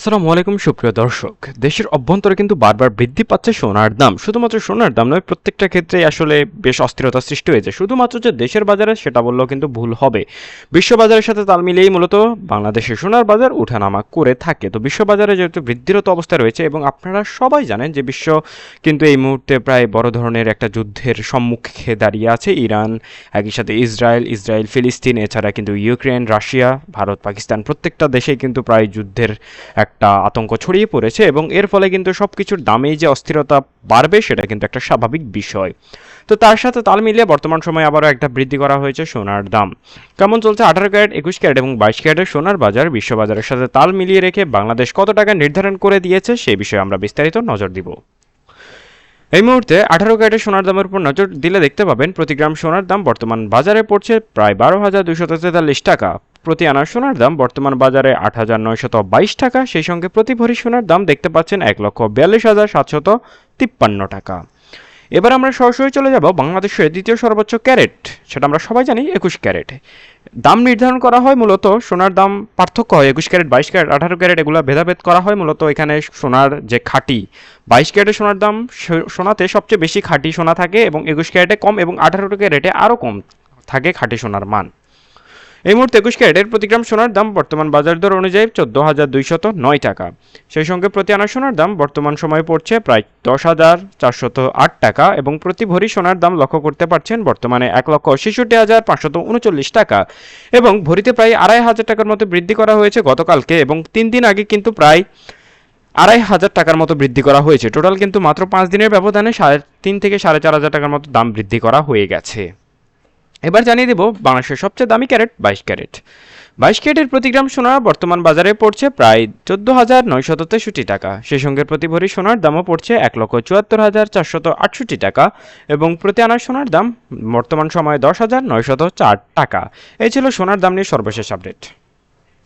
আসসালামু আলাইকুম, সুপ্রিয় দর্শক। দেশের অভ্যন্তরে কিন্তু বারবার বৃদ্ধি পাচ্ছে সোনার দাম। শুধুমাত্র সোনার দাম নয়, প্রত্যেকটা ক্ষেত্রে আসলে বেশ অস্থিরতা সৃষ্টি হয়েছে। শুধুমাত্র যে দেশের বাজারে, সেটা বললেও কিন্তু ভুল হবে। বিশ্ব বাজারের সাথে তাল মিলিয়েই মূলত বাংলাদেশের সোনার বাজার উঠানামা করে থাকে। তো বিশ্ব বাজারে যেহেতু বৃদ্ধিরত অবস্থায় রয়েছে এবং আপনারা সবাই জানেন যে বিশ্ব কিন্তু এই মুহূর্তে প্রায় বড় ধরনের একটা যুদ্ধের সম্মুখে দাঁড়িয়ে আছে। ইরান, একই সাথে ইসরায়েল ইসরায়েল, ফিলিস্তিন, এছাড়া কিন্তু ইউক্রেন, রাশিয়া, ভারত, পাকিস্তান প্রত্যেকটা দেশেই কিন্তু প্রায় যুদ্ধের একটা আতঙ্ক ছড়িয়ে পড়েছে এবং এর ফলে কিন্তু সব কিছুর দামেই যে অস্থিরতা বাড়বে সেটা কিন্তু একটা স্বাভাবিক বিষয়। তো তার সাথে তাল মিলিয়ে বর্তমান সময়ে আবারও একটা বৃদ্ধি করা হয়েছে সোনার দাম। কেমন চলছে আঠারো ক্যারেট, একুশ ক্যারেট এবং বাইশ ক্যারেটের সোনার বাজার? বিশ্ববাজারের সাথে তাল মিলিয়ে রেখে বাংলাদেশ কত টাকা নির্ধারণ করে দিয়েছে সেই বিষয়ে আমরা বিস্তারিত নজর দিব। এই মুহূর্তে আঠারো ক্যারেটের সোনার দামের উপর নজর দিলে দেখতে পাবেন, প্রতি গ্রাম সোনার দাম বর্তমান বাজারে পড়ছে প্রায় বারো হাজার দুশত তেতাল্লিশ টাকা। প্রতি আনার সোনার দাম বর্তমান বাজারে আট হাজার নয়শত বাইশ টাকা। সেই সঙ্গে প্রতি ভরি সোনার দাম দেখতে পাচ্ছেন এক লক্ষ বিয়াল্লিশ হাজার সাতশত তিপ্পান্ন টাকা। এবার আমরা সরাসরি চলে যাব বাংলাদেশের দ্বিতীয় সর্বোচ্চ ক্যারেট। সেটা আমরা সবাই জানি, একুশ ক্যারেট। দাম নির্ধারণ করা হয় মূলত সোনার দাম পার্থক্য হয় একুশ ক্যারেট, বাইশ ক্যারেট, আঠারো ক্যারেট এগুলো ভেদাভেদ করা হয় মূলত এখানে সোনার যে খাঁটি। বাইশ ক্যারেটের সোনার দাম সোনাতে সবচেয়ে বেশি খাঁটি সোনা থাকে এবং একুশ ক্যারেটে কম এবং আঠারো ক্যারেটে আরও কম থাকে খাঁটি সোনার মান। এই মুহূর্তে একুশ ক্যারেটের প্রতি গ্রাম সোনার দাম বর্তমান বাজার দর অনুযায়ী চোদ্দ হাজার দুইশত নয় টাকা। সেই সঙ্গে প্রতি আনা সোনার দাম বর্তমান সময়ে পড়ছে প্রায় দশ হাজার চারশত আট টাকা এবং প্রতি ভরি সোনার দাম লক্ষ্য করতে পারছেন বর্তমানে এক লক্ষ ছেষট্টি হাজার পাঁচশত উনচল্লিশ টাকা এবং ভরিতে প্রায় আড়াই হাজার টাকার মতো বৃদ্ধি করা হয়েছে গতকালকে এবং তিন দিন আগে কিন্তু প্রায় আড়াই হাজার টাকার মতো বৃদ্ধি করা হয়েছে। টোটাল কিন্তু মাত্র পাঁচ দিনের ব্যবধানে সাড়ে তিন থেকে সাড়ে চার হাজার টাকার মতো দাম বৃদ্ধি করা হয়ে গেছে। এবার জানিয়ে দেব বাংলাদেশের সবচেয়ে দামি ক্যারেট বাইশ ক্যারেট। বাইশ ক্যারেটের প্রতি গ্রাম সোনা বর্তমান বাজারে পড়ছে প্রায় চোদ্দ হাজার নয়শত তেষট্টি টাকা। সেই সঙ্গে প্রতি ভরি সোনার দামও পড়ছে এক লক্ষ চুয়াত্তর হাজার চারশত আটষট্টি টাকা এবং প্রতি আনা সোনার দাম বর্তমান সময়ে দশ হাজার নয়শত চার টাকা। এই ছিল সোনার দাম নিয়ে সর্বশেষ আপডেট